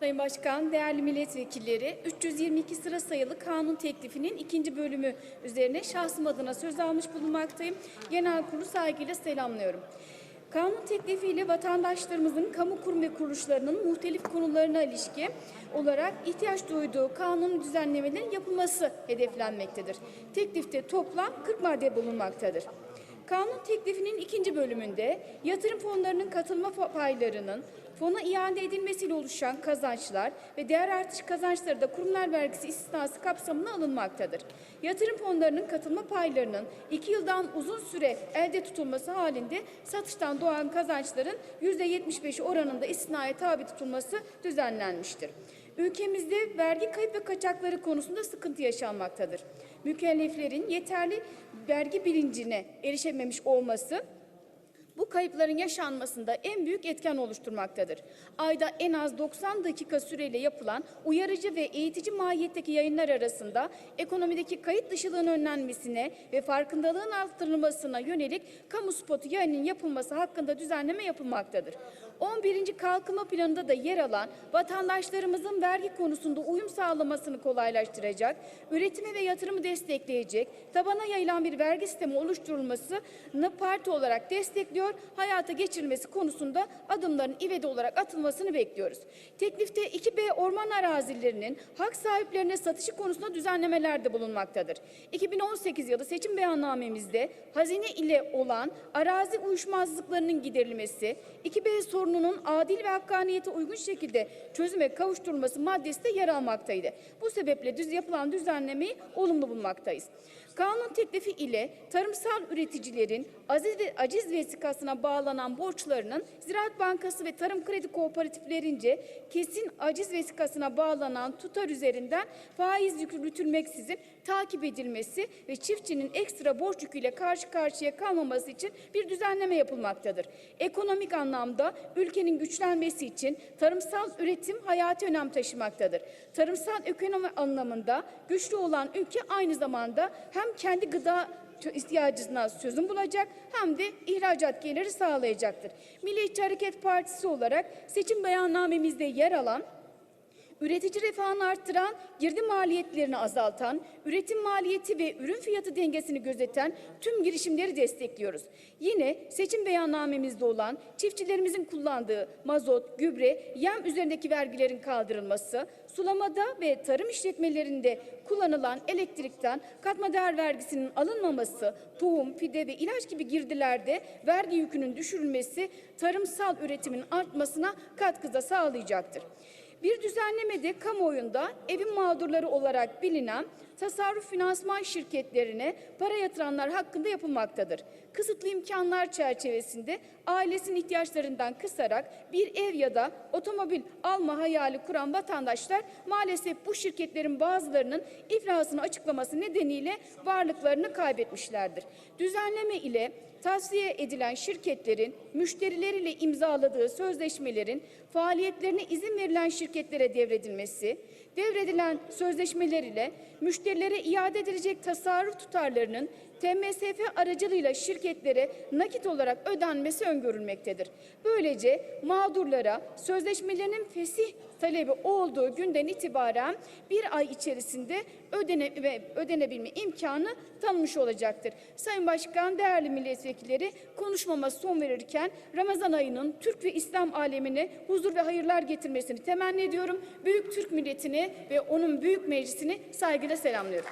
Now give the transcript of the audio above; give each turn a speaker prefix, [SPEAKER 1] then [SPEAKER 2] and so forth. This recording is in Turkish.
[SPEAKER 1] Sayın Başkan, değerli milletvekilleri, 322 sıra sayılı kanun teklifinin ikinci bölümü üzerine şahsım adına söz almış bulunmaktayım. Genel kurulu saygıyla selamlıyorum. Kanun teklifiyle vatandaşlarımızın kamu kurum ve kuruluşlarının muhtelif konularına ilişkin olarak ihtiyaç duyduğu kanun düzenlemelerin yapılması hedeflenmektedir. Teklifte toplam 40 madde bulunmaktadır. Kanun teklifinin ikinci bölümünde yatırım fonlarının katılma paylarının fona iade edilmesiyle oluşan kazançlar ve değer artış kazançları da kurumlar vergisi istisnası kapsamına alınmaktadır. Yatırım fonlarının katılma paylarının iki yıldan uzun süre elde tutulması halinde satıştan doğan kazançların %75'i oranında istisnaya tabi tutulması düzenlenmiştir. Ülkemizde vergi kayıp ve kaçakları konusunda sıkıntı yaşanmaktadır. Mükelleflerin yeterli vergi bilincine erişememiş olması bu kayıpların yaşanmasında en büyük etken oluşturmaktadır. Ayda en az 90 dakika süreyle yapılan uyarıcı ve eğitici mahiyetteki yayınlar arasında ekonomideki kayıt dışılığın önlenmesine ve farkındalığın arttırılmasına yönelik kamu spotu yayının yapılması hakkında düzenleme yapılmaktadır. 11. Kalkınma Planı'nda da yer alan vatandaşlarımızın vergi konusunda uyum sağlamasını kolaylaştıracak, üretimi ve yatırımı destekleyecek, tabana yayılan bir vergi sistemi oluşturulmasını parti olarak destekliyor, hayata geçirilmesi konusunda adımların ivedi olarak atılmasını bekliyoruz. Teklifte 2B orman arazilerinin hak sahiplerine satışı konusunda düzenlemeler de bulunmaktadır. 2018 yılı seçim beyannamemizde hazine ile olan arazi uyuşmazlıklarının giderilmesi, 2B sorununun adil ve hakkaniyete uygun şekilde çözüme kavuşturulması maddesi de yer almaktaydı. Bu sebeple düz yapılan düzenlemeyi olumlu bulmaktayız. Kanun teklifi ile tarımsal üreticilerin aziz ve aciz vesikasına bağlanan borçlarının Ziraat Bankası ve Tarım Kredi Kooperatiflerince kesin aciz vesikasına bağlanan tutar üzerinden faiz yürütülmeksizin takip edilmesi ve çiftçinin ekstra borç yüküyle karşı karşıya kalmaması için bir düzenleme yapılmaktadır. Ekonomik anlamda ülkenin güçlenmesi için tarımsal üretim hayati önem taşımaktadır. Tarımsal ekonomi anlamında güçlü olan ülke aynı zamanda hem kendi gıda ihtiyacına çözüm bulacak hem de ihracat geliri sağlayacaktır. Milliyetçi Hareket Partisi olarak seçim beyannamemizde yer alan Üretici refahını arttıran, girdi maliyetlerini azaltan, üretim maliyeti ve ürün fiyatı dengesini gözeten tüm girişimleri destekliyoruz. Yine seçim beyannamemizde olan çiftçilerimizin kullandığı mazot, gübre, yem üzerindeki vergilerin kaldırılması, sulamada ve tarım işletmelerinde kullanılan elektrikten katma değer vergisinin alınmaması, tohum, fide ve ilaç gibi girdilerde vergi yükünün düşürülmesi tarımsal üretimin artmasına katkıda sağlayacaktır. Bir düzenlemede kamuoyunda evin mağdurları olarak bilinen tasarruf finansman şirketlerine para yatıranlar hakkında yapılmaktadır. Kısıtlı imkanlar çerçevesinde ailesinin ihtiyaçlarından kısarak bir ev ya da otomobil alma hayali kuran vatandaşlar maalesef bu şirketlerin bazılarının iflasını açıklaması nedeniyle varlıklarını kaybetmişlerdir. Düzenleme ile tavsiye edilen şirketlerin müşterileriyle imzaladığı sözleşmelerin faaliyetlerine izin verilen şirketlere devredilmesi, devredilen sözleşmeler ile müşterilere iade edilecek tasarruf tutarlarının TMSF aracılığıyla şirketlere nakit olarak ödenmesi öngörülmektedir. Böylece mağdurlara sözleşmelerinin fesih talebi olduğu günden itibaren bir ay içerisinde ödene ve ödenebilme imkanı tanınmış olacaktır. Sayın Başkan, değerli milletvekilleri konuşmama son verirken Ramazan ayının Türk ve İslam alemine huzur ve hayırlar getirmesini temenni ediyorum. Büyük Türk milletini ve onun büyük meclisini saygıyla selamlıyorum.